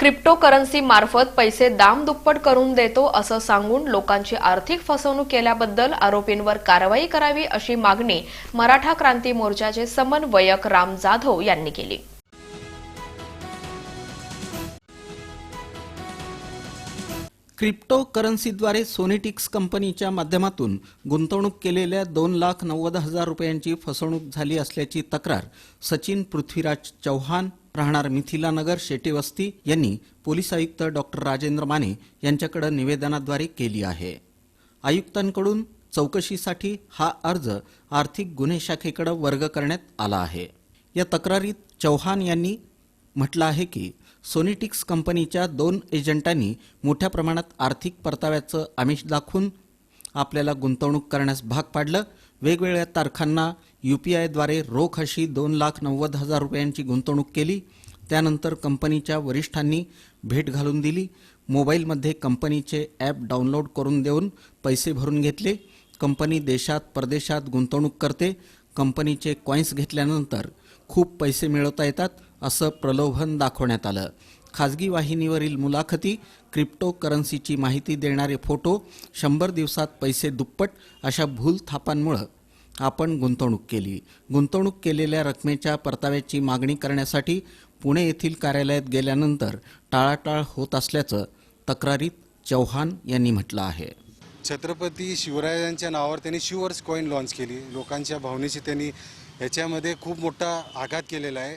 Cryptocurrency मार्फत पैसे दाम दुप्पट करून देतो असं सांगून लोकांची आर्थिक फसवणूक केल्याबद्दल आरोपींवर कारवाई करावी अशी मागणी मराठा क्रांती मोर्चाचे समन्वयक राम जाधव यांनी केली. क्रिप्टो करन्सीद्वारे सोनेटिक्स कंपनीच्या माध्यमातून गुंतवणूक केलेल्या दोन लाख नव्वद हजार रुपयांची फसवणूक झाली असल्याची तक्रार सचिन पृथ्वीराज चौहान राहणार मिथिलानगर शेटेवस्ती यांनी पोलीस आयुक्त डॉक्टर राजेंद्र माने यांच्याकडे निवेदनाद्वारे केली आहे. आयुक्तांकडून चौकशीसाठी हा अर्ज आर्थिक गुन्हे शाखेकडे वर्ग करण्यात आला आहे. या तक्रारीत चौहान यांनी म्हटलं आहे की सोनिटिक्स कंपनीच्या दोन एजंटांनी मोठ्या प्रमाणात आर्थिक परताव्याचं आमिष दाखवून आपल्याला गुंतवणूक करण्यास भाग पाडलं वेगवेगळ्या तारखांना यू पी आयद्वारे रोख अशी दोन लाख नव्वद हजार रुपयांची गुंतवणूक केली. त्यानंतर कंपनीच्या वरिष्ठांनी भेट घालून दिली. मोबाईलमध्ये कंपनीचे ॲप डाउनलोड करून देऊन पैसे भरून घेतले. कंपनी देशात परदेशात गुंतवणूक करते. कंपनीचे कॉईन्स घेतल्यानंतर खूप पैसे मिळवता येतात असं प्रलोभन दाखवण्यात आलं. खाजगी वाहिनीवरील मुलाखती क्रिप्टो करन्सीची माहिती देणारे फोटो शंभर दिवसात पैसे दुप्पट अशा भूल थापांमुळं आपण गुंतवणूक केली. गुंतवणूक केलेल्या रकमेच्या परताव्याची मागणी करण्यासाठी पुणे येथील कार्यालयात गेल्यानंतर टाळाटाळ होत असल्याचं तक्रारीत चौहान यांनी म्हटलं आहे. छत्रपती शिवरायांच्या नावावर त्यांनी शिवर्स कॉईन लॉन्च केली. लोकांच्या भावनेशी त्यांनी याच्यामध्ये खूप मोठा आघात केलेला आहे.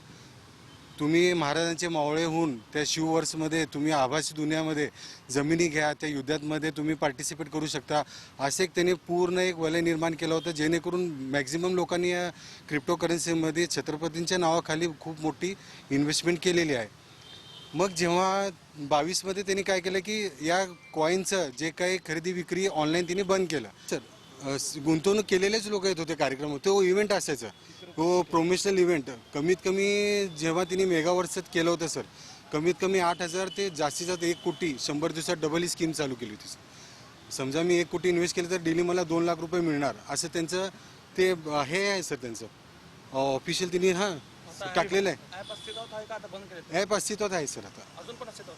तुम्ही महाराजांचे मावळे होऊन त्या शिववर्समध्ये तुम्ही आभासी दुनियामध्ये जमिनी घ्या त्या युद्धामध्ये तुम्ही पार्टिसिपेट करू शकता. असे एक त्यांनी पूर्ण एक वलय निर्माण केलं होतं जेणेकरून मॅक्झिमम लोकांनी या क्रिप्टो करन्सीमध्ये छत्रपतींच्या नावाखाली खूप मोठी इन्व्हेस्टमेंट केलेली आहे. मग जेव्हा बावीसमध्ये त्यांनी काय केलं की या कॉईनचं जे काही खरेदी विक्री ऑनलाईन त्यांनी बंद केलं. सर गुंतवणूक केलेलेच लोक येत होते कार्यक्रम तो इव्हेंट असायचा. तो प्रोमेशनल इव्हेंट कमीत कमी जेव्हा तिने मेगावर्सात केलं होतं सर कमीत कमी आठ हजार ते जास्तीत जास्त एक कोटी शंभर दिवसात डबल ही स्कीम चालू केली होती सर. समजा मी एक कोटी इन्व्हेस्ट केलं तर डेली मला दोन लाख रुपये मिळणार असं त्यांचं ते हे आहे सर त्यांचं. ऑफिशियल तिने हां टाकलेलं आहे. ॲप अस्तित्वात आहे सर आता.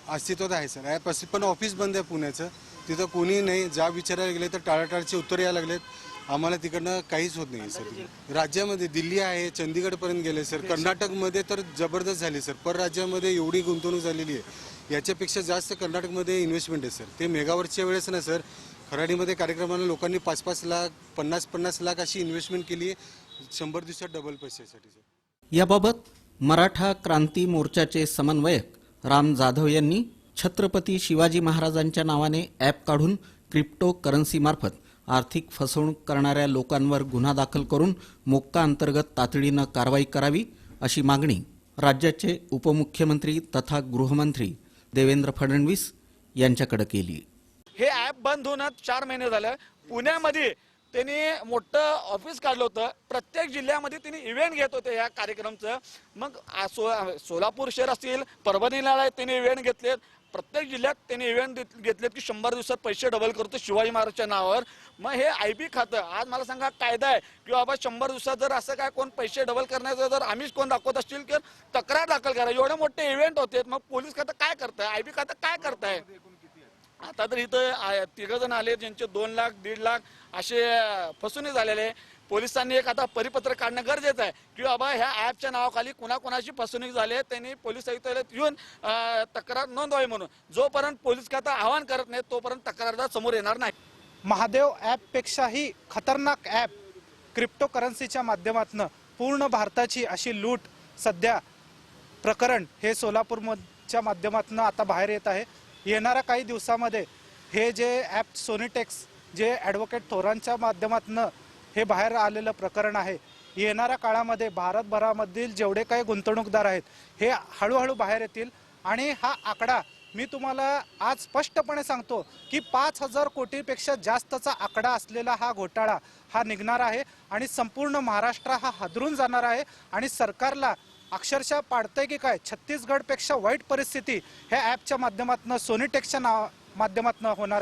अस्तित्वात आहे सर. ॲप अस्तित्व पण ऑफिस बंद आहे पुण्याचं. तिथं कोणी नाही. ज्या विचारायला गेले तर टाळाटाळचे उत्तर यायला लागलेत. आम्हाला तिकडनं काहीच होत नाही सर. राज्यामध्ये दिल्ली आहे चंदीगडपर्यंत गेले सर. कर्नाटकमध्ये तर जबरदस्त झाली सर. परराज्यामध्ये एवढी गुंतवणूक झालेली आहे. याच्यापेक्षा जास्त कर्नाटकमध्ये इन्व्हेस्टमेंट आहे सर. ते मेगावरच्या वेळेस ना सर खराडीमध्ये कार्यक्रमाला लोकांनी पाच पाच लाख पन्नास पन्नास लाख अशी इन्व्हेस्टमेंट केली आहे. शंभर दिवसात डबल पैशासाठी सर. याबाबत मराठा क्रांती मोर्चाचे समन्वयक राम जाधव यांनी छत्रपती शिवाजी महाराजांच्या नावाने ॲप काढून क्रिप्टो करन्सीमार्फत आर्थिक फसवणूक करणाऱ्या लोकांवर गुन्हा दाखल करून मोक्का अंतर्गत तातडीनं कारवाई करावी अशी मागणी राज्याचे उपमुख्यमंत्री तथा गृहमंत्री देवेंद्र फडणवीस यांच्याकडे केली. हे ॲप बंद होण्यात चार महिने झालं. पुण्यामध्ये त्यांनी मोठं ऑफिस काढलं होतं. प्रत्येक जिल्ह्यामध्ये त्यांनी इव्हेंट घेत होते या कार्यक्रमचं. मग सो सोलापूर शहर असतील परभणीला त्यांनी इव्हेंट घेतलेत. प्रत्येक जिल्ह्यात त्यांनी इव्हेंट घेतलेत की शंभर दिवसात पैसे डबल करतो शिवाजी महाराजच्या नावावर. मग हे आय बी खातं. आज मला सांगा कायदा आहे की बाबा शंभर दिवसात जर असं काय कोण पैसे डबल करण्याचं जर आम्हीच कोण दाखवत असतील तर तक्रार दाखल करा. एवढे मोठे इव्हेंट होते. मग पोलीस खातं काय करताय? आय बी खातं काय करताय? आता तर इथं तिघजण आले ज्यांचे दोन लाख दीड लाख असे अं, फसवणूक झालेले आहे. पोलिसांनी एक आता परिपत्र काढणं गरजेचं आहे की बाबा ह्या ॲपच्या नावाखाली कुणाकुणाची फसवणूक झाली आहे त्यांनी पोलीस आयुक्तालयात येऊन तक्रार नोंदवावी म्हणून. जोपर्यंत पोलीस आता आवाहन करत नाही तोपर्यंत तक्रारदार समोर येणार नाही. महादेव ॲपपेक्षाही खतरनाक ॲप क्रिप्टो करन्सीच्या माध्यमातून पूर्ण भारताची अशी लूट सध्या प्रकरण हे सोलापूरच्या माध्यमातून आता बाहेर येत आहे. येणाऱ्या काही दिवसामध्ये हे जे ॲप सोनीटेक्स जे ॲडव्होकेट थोरांच्या माध्यमातून हे बाहेर आलेलं प्रकरण आहे येणाऱ्या काळामध्ये भारतभरामधील जेवढे काही गुंतवणूकदार आहेत हे हळूहळू बाहेर येतील. आणि हा आकडा मी तुम्हाला आज स्पष्टपणे सांगतो की पाच हजार कोटीपेक्षा जास्तचा आकडा असलेला हा घोटाळा हा निघणार आहे आणि संपूर्ण महाराष्ट्र हा हादरून जाणार आहे आणि सरकारला अक्षरशः पाडतंय की काय? छत्तीसगडपेक्षा वाईट परिस्थिती ह्या ॲपच्या माध्यमातून सोनीटेक्सच्या नाव माध्यमातून होणार.